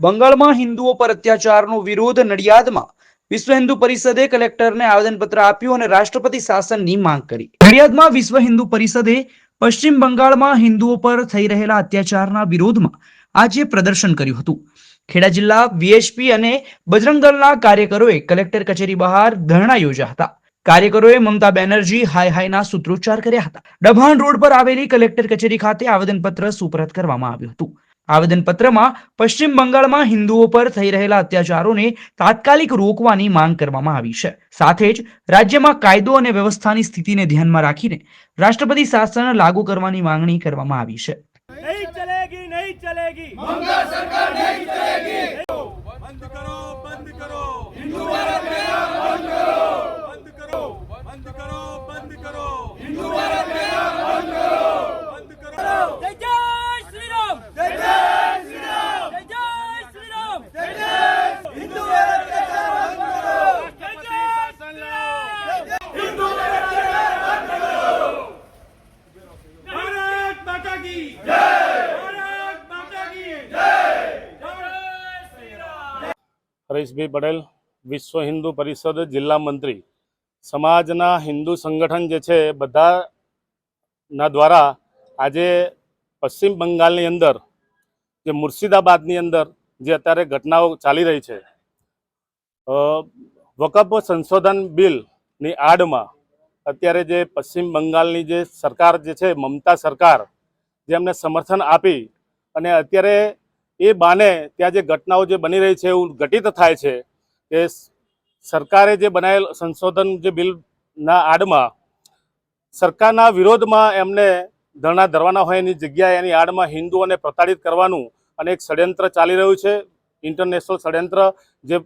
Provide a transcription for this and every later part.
બંગાળમાં હિન્દુઓ પર અત્યાચારનો વિરોધ નડિયાદમાં. વિશ્વ હિન્દુ પરિષદે કલેક્ટરને આવેદનપત્ર આપ્યું અને રાષ્ટ્રપતિ શાસનની માંગ કરી. નડિયાદમાં વિશ્વ હિન્દુ પરિષદે પશ્ચિમ બંગાળમાં હિન્દુઓ પર થઈ રહેલા અત્યાચારના વિરોધમાં આજે પ્રદર્શન કર્યું હતું. ખેડા જિલ્લા વીએચપી અને બજરંગ દળના કાર્યકરોએ કલેક્ટર કચેરી બહાર ધરણા યોજ્યા હતા. કાર્યકરોએ મમતા બેનર્જી હાય હાયના સૂત્રોચ્ચાર કર્યા હતા. ડભાણ રોડ પર આવેલી કલેક્ટર કચેરી ખાતે આવેદનપત્ર સુપરત કરવામાં આવ્યું હતું. આવેદનપત્રમાં પશ્ચિમ બંગાળમાં હિન્દુઓ પર થઈ રહેલા અત્યાચારોને તાત્કાલિક રોકવાની માંગ કરવામાં આવી છે. સાથે જ રાજ્યમાં કાયદો અને વ્યવસ્થાની સ્થિતિને ધ્યાનમાં રાખીને રાષ્ટ્રપતિ શાસન લાગુ કરવાની માંગણી કરવામાં આવી છે. નહીં ચલેગી નહીં ચલેગી. બંગાળ સરકાર નહીં ચલેગી. હરેશભાઈ પટેલ, વિશ્વ હિન્દુ પરિષદ જિલ્લા મંત્રી. સમાજના હિન્દુ સંગઠન જે છે, બધાના દ્વારા આજે પશ્ચિમ બંગાળની અંદર, જે મુર્શિદાબાદની અંદર જે અત્યારે ઘટનાઓ ચાલી રહી છે વકફ સંશોધન બિલની આડમાં અત્યારે જે પશ્ચિમ બંગાળની જે સરકાર જે છે, મમતા સરકાર જેમને સમર્થન આપી અને અત્યારે એ બાને ત્યાં જે ઘટનાઓ જે બની રહી છે એવું ઘટિત થાય છે કે સરકારે જે બનાવેલ સંશોધન જે બિલના આડમાં સરકારના વિરોધમાં એમને ધરણા ધરવાના હોય એની જગ્યાએ એની આડમાં હિન્દુઓને પ્રતાડિત કરવાનું અને એક ષડયંત્ર ચાલી રહ્યું છે. ઇન્ટરનેશનલ ષડયંત્ર જે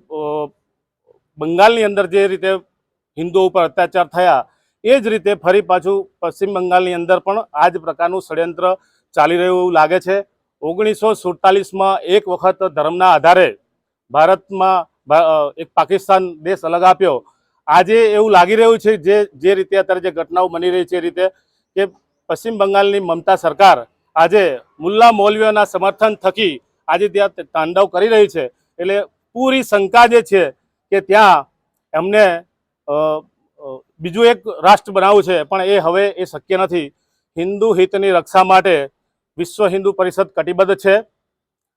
બંગાળની અંદર જે રીતે હિન્દુઓ ઉપર અત્યાચાર થયા, એ જ રીતે ફરી પાછું પશ્ચિમ બંગાળની અંદર પણ આ જ પ્રકારનું ષડયંત્ર ચાલી રહ્યું એવું લાગે છે. ઓગણીસો સુડતાલીસમાં એક વખત ધર્મના આધારે ભારતમાં એક પાકિસ્તાન દેશ અલગ આપ્યો. આજે એવું લાગી રહ્યું છે જે જે રીતે અત્યારે જે ઘટનાઓ બની રહી છે એ રીતે કે પશ્ચિમ બંગાળની મમતા સરકાર આજે મુલ્લા મૌલવીઓના સમર્થન થકી આજે ત્યાં તાંડવ કરી રહી છે. એટલે પૂરી શંકા જે છે કે ત્યાં એમને બીજું એક રાષ્ટ્ર બનાવવું છે, પણ એ હવે એ શક્ય નથી. હિન્દુ હિતની રક્ષા માટે વિશ્વ હિન્દુ પરિષદ કટિબદ્ધ છે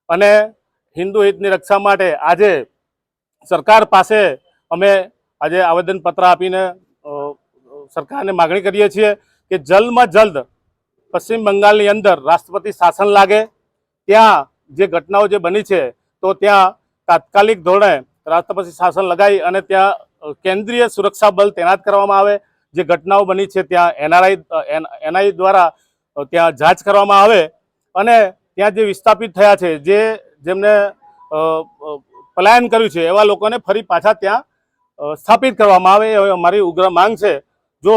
અને હિન્દુ હિતની રક્ષા માટે આજે સરકાર પાસે અમે આજે આવેદનપત્ર આપીને સરકારને માગણી કરીએ છીએ કે જલ્દમાં જલ્દ પશ્ચિમ બંગાળની અંદર રાષ્ટ્રપતિ શાસન લાગે, ત્યાં જે ઘટનાઓ જે બની છે, તો ત્યાં તાત્કાલિક ધોરણે રાષ્ટ્રપતિ શાસન લગાવી અને ત્યાં કેન્દ્રીય સુરક્ષા બલ તૈનાત કરવામાં આવે. જે ઘટનાઓ બની છે, ત્યાં એનઆરઆઈ એનઆઈ દ્વારા ત્યાં જાંચ કરવામાં આવે અને ત્યાં જે વિસ્થાપિત થયા છે, જે જેમને પલાયન કર્યું છે, એવા લોકોને ફરી પાછા ત્યાં સ્થાપિત કરવામાં આવે એ અમારી ઉગ્ર માંગ છે. જો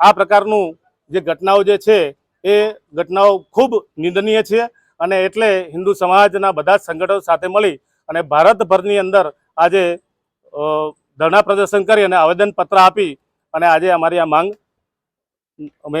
આ પ્રકારનું જે ઘટનાઓ જે છે, એ ઘટનાઓ ખૂબ નિંદનીય છે અને એટલે હિન્દુ સમાજના બધા જ સંગઠનો સાથે મળી અને ભારતભરની અંદર આજે ધરણા પ્રદર્શન કરી અને આવેદનપત્ર આપી અને આજે અમારી આ માંગ, અમે